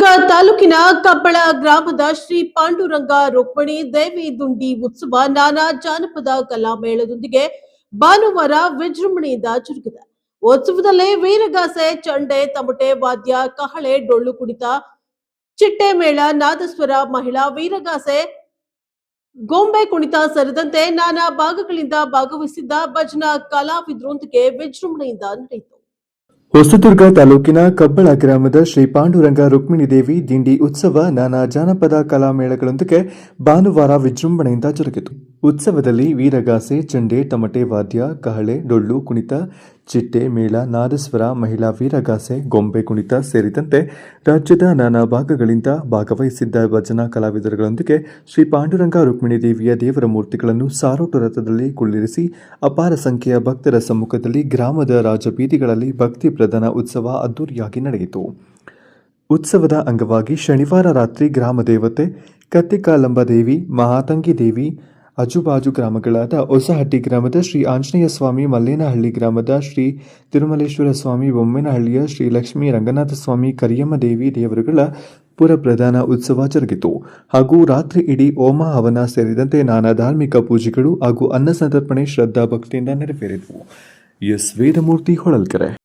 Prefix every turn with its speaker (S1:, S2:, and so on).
S1: ಹೊಸದುರ್ಗ ತಾಲೂಕಿನ ಕಬ್ಬಳ ಗ್ರಾಮದ ಶ್ರೀ ಪಾಂಡುರಂಗ ರೋಪಣಿ ದೇವಿ ದುಂಡಿ ಉತ್ಸವ ನಾನಾ ಜಾನಪದ ಕಲಾ ಮೇಳದೊಂದಿಗೆ ಭಾನುವಾರ ವಿಜೃಂಭಣೆಯಿಂದ ಜರುಗಿದೆ ಉತ್ಸವದಲ್ಲಿ ವೀರಗಾಸೆ, ಚಂಡೆ, ತಮಟೆ, ವಾದ್ಯ, ಕಹಳೆ, ಡೊಳ್ಳು ಕುಣಿತ ಚಿಟ್ಟೆ ಮೇಳ ನಾದಸ್ವರ, ಮಹಿಳಾ ವೀರಗಾಸೆ, ಗೊಂಬೆ ಕುಣಿತ ಸೇರಿದಂತೆ ನಾನಾ ಭಾಗಗಳಿಂದ ಭಾಗವಹಿಸಿದ್ದ ಭಜನಾ ಕಲಾವಿದರೊಂದಿಗೆ ವಿಜೃಂಭಣೆಯಿಂದ ನಡೆಯಿತು.
S2: ಹೊಸದುರ್ಗ ತಾಲೂಕಿನ ಕಬ್ಬಳ ಗ್ರಾಮದ ಶ್ರೀ ಪಾಂಡುರಂಗ ರುಕ್ಮಿಣಿ ದೇವಿ ದಿಂಡಿ ಉತ್ಸವ ನಾನಾ ಜಾನಪದ ಕಲಾ ಮೇಳಗಳೊಂದಿಗೆ ಭಾನುವಾರ ವಿಜೃಂಭಣೆಯಿಂದ ಜರುಗಿತು. ಉತ್ಸವದಲ್ಲಿ ವೀರಗಾಸೆ, ಚಂಡೆ ತಮಟೆ ವಾದ್ಯ, ಕಹಳೆ, ಡೊಳ್ಳು, ಕುಣಿತ, ಚಿಟ್ಟೆ, ಮೇಳ, ನಾದಸ್ವರ, ಮಹಿಳಾ ವೀರಗಾಸೆ, ಗೊಂಬೆ, ಕುಣಿತ ಸೇರಿದಂತೆ ರಾಜ್ಯದ ನಾನಾ ಭಾಗಗಳಿಂದ ಭಾಗವಹಿಸಿದ್ದ ಭಜನಾ ಕಲಾವಿದರುಗಳೊಂದಿಗೆ ಶ್ರೀ ಪಾಂಡುರಂಗ ರುಕ್ಮಿಣಿ ದೇವಿಯ ದೇವರ ಮೂರ್ತಿಗಳನ್ನು ಸಾರೋಟು ರಥದಲ್ಲಿ ಕುಳ್ಳಿರಿಸಿ ಅಪಾರ ಸಂಖ್ಯೆಯ ಭಕ್ತರ ಸಮ್ಮುಖದಲ್ಲಿ ಗ್ರಾಮದ ರಾಜಬೀದಿಗಳಲ್ಲಿ ಭಕ್ತಿ ಪ್ರಧಾನ ಉತ್ಸವ ಅದ್ದೂರಿಯಾಗಿ ನಡೆಯಿತು. ಉತ್ಸವದ ಅಂಗವಾಗಿ ಶನಿವಾರ ರಾತ್ರಿ ಗ್ರಾಮ ದೇವತೆ, ಕತ್ತಿಕಾಲಂಬ ದೇವಿ, ಮಹಾತಂಗಿ ದೇವಿ ಅಜುಬಾಜು ಗ್ರಾಮಗಳಾದ ಹೊಸಹಟ್ಟಿ ಗ್ರಾಮದ ಶ್ರೀ ಆಂಜನೇಯ ಸ್ವಾಮಿ ಮಲ್ಲೇನಹಳ್ಳಿ ಗ್ರಾಮದ ಶ್ರೀ ತಿರುಮಲೇಶ್ವರ ಸ್ವಾಮಿ ಬೊಮ್ಮೇನಹಳ್ಳಿಯ ಶ್ರೀ ಲಕ್ಷ್ಮೀ ರಂಗನಾಥ ಸ್ವಾಮಿ ಕರಿಯಮ್ಮ ದೇವಿ ದೇವರುಗಳ ಪುರ ಪ್ರಧಾನ ಉತ್ಸವ ಜರುಗಿತು. ಹಾಗೂ ರಾತ್ರಿ ಇಡೀ ಹೋಮ ಹವನ ಸೇರಿದಂತೆ ನಾನಾ ಧಾರ್ಮಿಕ ಪೂಜೆಗಳು ಹಾಗೂ ಅನ್ನ ಸಂತರ್ಪಣೆ ಶ್ರದ್ಧಾ ಭಕ್ತಿಯಿಂದ ನೆರವೇರಿದವು. ಎಸ್. ವೇದಮೂರ್ತಿ ಹೊಳಲ್ಕೆರೆ.